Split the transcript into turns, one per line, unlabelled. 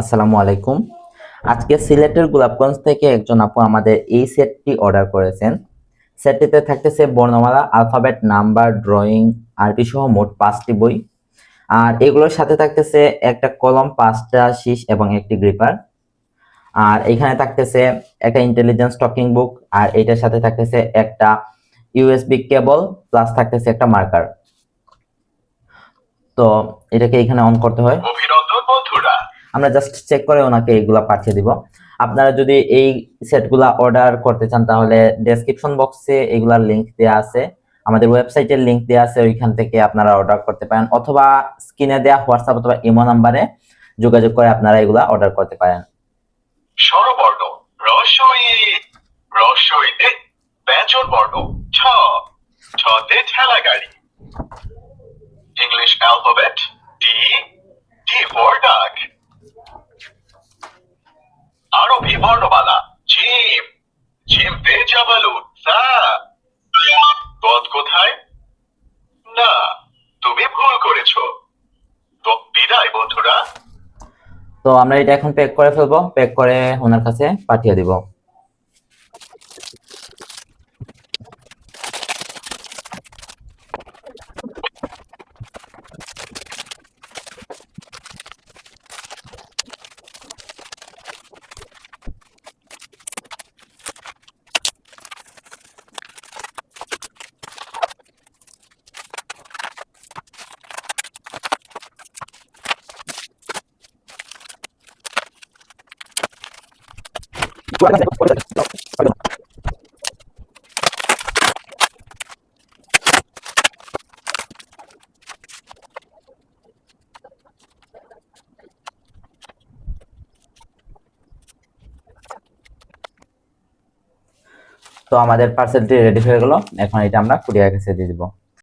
আসসালামু আলাইকুম। আজকে সিলেটের গোলাপগঞ্জ থেকে একজন আপু আমাদের এই সেটটি অর্ডার করেছেন। সেটটিতে থাকতেছে বর্ণমালা, আলফাবেট, নাম্বার, ড্রয়িং, আরবি সহ মোট পাঁচটি বই। আর এগুলোর সাথে থাকতেছে একটা কলম, পাঁচটা শীষ এবং একটি গ্রিপার। আর এখানে থাকতেছে একটা ইন্টেলিজেন্স টকিং বুক আর এটার সাথে থাকতেছে একটা ইউএসবি কেবল প্লাস থাকতেছে একটা মার্কার তো এটাকে এখানে অন করতে হয়। আমরা জাস্ট চেক করে ওনাকে এইগুলা পাঠিয়ে দিব। আপনারা যদি এই সেটগুলা অর্ডার করতে চান, তাহলে ডেসক্রিপশন বক্সে এগুলার লিংক দেওয়া আছে। আমাদের ওয়েবসাইটের লিংক দেওয়া আছে, ওইখান থেকে আপনারা অর্ডার করতে পারেন। অথবা স্ক্রিনে দেওয়া হোয়াটসঅ্যাপ অথবা ইমো নাম্বারে যোগাযোগ করে আপনারা এগুলা অর্ডার করতে পারেন।
স্বরবর্ণ রসই ইংলিশ অ্যালফাবেট আরবি বর্ণমালা জিম জিমতে বেজা সা তদ কোথায়? না, তুমি ভুল করেছ। তো বিদায়, বন্ধুরা।
তো আমরা এটা এখন প্যাক করে ফেলব। প্যাক করে ওনার কাছে পাঠিয়ে দিব। তো আমাদের পার্সেলটি রেডি হয়ে গেল। এখন এটা আমরা কুরিয়ার কাছে দিয়ে দিব।